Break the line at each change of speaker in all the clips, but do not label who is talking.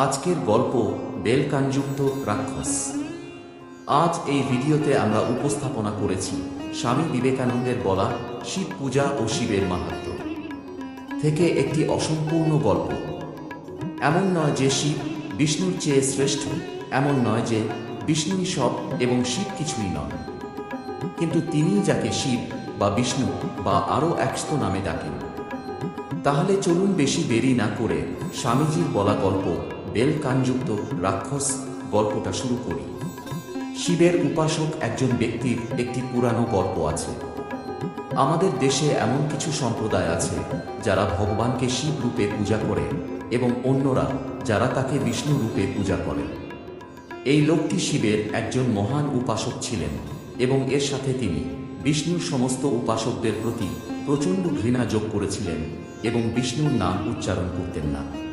আজকের গল্প বেলকানযুক্ত রাক্ষস। আজ এই ভিডিওতে আমরা উপস্থাপনা করেছি স্বামী বিবেকানন্দের বলা শিব পূজা ও শিবের মাহাত্ম। থেকে একটি অসম্পূর্ণ গল্প। এমন নয় যে শিব বিষ্ণুর চেয়ে শ্রেষ্ঠ, এমন নয় যে বিষ্ণুই সব এবং শিব কিছুই নন। কিন্তু তিনি যাকে শিব বা বিষ্ণু বা আরও একস্ত নামে ডাকেন। তাহলে চলুন বেশি দেরি না করে স্বামীজির বলা গল্প বেলকানযুক্ত রাক্ষস গল্পটা শুরু করি। শিবের উপাসক একজন ব্যক্তির একটি পুরানো গল্প আছে। আমাদের দেশে এমন কিছু সম্প্রদায় আছে, যারা ভগবানকে শিব রূপে পূজা করে এবং অন্যরা যারা তাকে বিষ্ণু রূপে পূজা করে। এই লোকটি শিবের একজন মহান উপাসক ছিলেন এবং এর সাথে তিনি বিষ্ণুর সমস্ত উপাসকদের প্রতি প্রচণ্ড ঘৃণা যোগ করেছিলেন এবং বিষ্ণুর নাম উচ্চারণ করতেন না।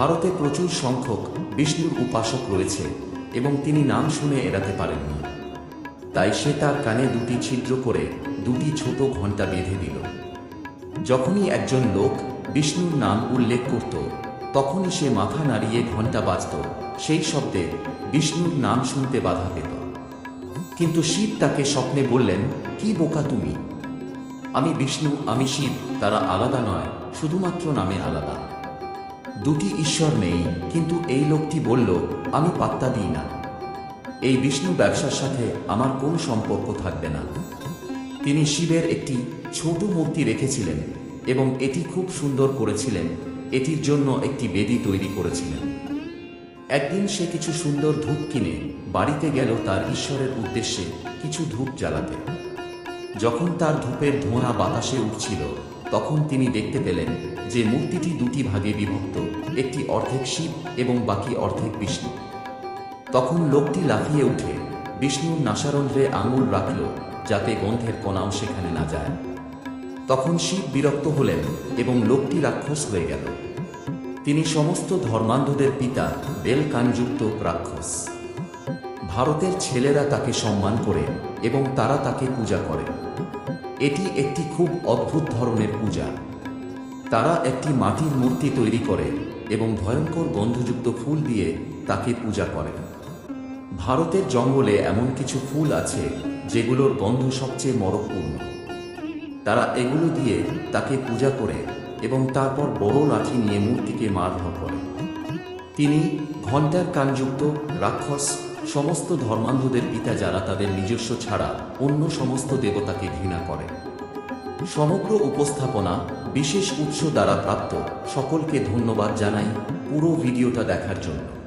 ভারতে প্রচুর সংখ্যক বিষ্ণুর উপাসক রয়েছে এবং তিনি নাম শুনে এড়াতে পারেননি। তাই সে তার কানে দুটি ছিদ্র করে দুটি ছোট ঘণ্টা বেঁধে দিল। যখনই একজন লোক বিষ্ণুর নাম উল্লেখ করত, তখনই সে মাথা নাড়িয়ে ঘণ্টা বাজত, সেই শব্দে বিষ্ণুর নাম শুনতে বাধা পেত। কিন্তু শিব তাকে স্বপ্নে বললেন, কি বোকা তুমি? আমি বিষ্ণু, আমি শিব, তারা আলাদা নয়, শুধুমাত্র নামে আলাদা। দুটি ঈশ্বর নেই, কিন্তু এই লোকটি বলল, আমি পাত্তা দিই না। এই বিষ্ণু ব্যবসার সাথে আমার কোনো সম্পর্ক থাকবে না। তিনি শিবের একটি ছোট মূর্তি রেখেছিলেন এবং এটি খুব সুন্দর করেছিলেন। এটির জন্য একটি বেদি তৈরি করেছিলেন। একদিন সে কিছু সুন্দর ধূপ কিনে বাড়িতে গেল তার ঈশ্বরের উদ্দেশ্যে কিছু ধূপ জ্বালাতে। যখন তার ধূপের ধোঁয়া বাতাসে উঠছিল, তখন তিনি দেখতে পেলেন যে মূর্তিটি দুটি ভাগে বিভক্ত। একটি অর্ধেক শিব এবং বাকি অর্ধেক বিষ্ণু। তখন লোকটি লাফিয়ে উঠে বিষ্ণুর নাসারন্ধ্রে আঙুল রাখল যাতে গন্ধের কণাও সেখানে না যায়। তখন শিব বিরক্ত হলেন এবং লোকটি রাক্ষস হয়ে গেল। তিনি সমস্ত ধর্মান্ধদের পিতা বেলকানযুক্ত রাক্ষস। ভারতের ছেলেরা তাকে সম্মান করে এবং তারা তাকে পূজা করে। এটি একটি খুব অদ্ভুত ধরনের পূজা। তারা একটি মাটির মূর্তি তৈরি করে এবং ভয়ঙ্কর গন্ধযুক্ত ফুল দিয়ে তাকে পূজা করে। ভারতের জঙ্গলে এমন কিছু ফুল আছে যেগুলোর গন্ধ সবচেয়ে মরকপূর্ণ। তারা এগুলো দিয়ে তাকে পূজা করে এবং তারপর বড় লাঠি নিয়ে মূর্তিকে মারধর করে। তিনি ঘণ্টার কানযুক্ত রাক্ষস, সমস্ত ধর্মান্ধদের পিতা যারা তাদের নিজস্ব ছাড়া অন্য সমস্ত দেবতাকে ঘৃণা করে। সমগ্র উপস্থাপনা বিশেষ উৎস দ্বারা প্রাপ্ত। সকলকে ধন্যবাদ জানাই পুরো ভিডিওটা দেখার জন্য।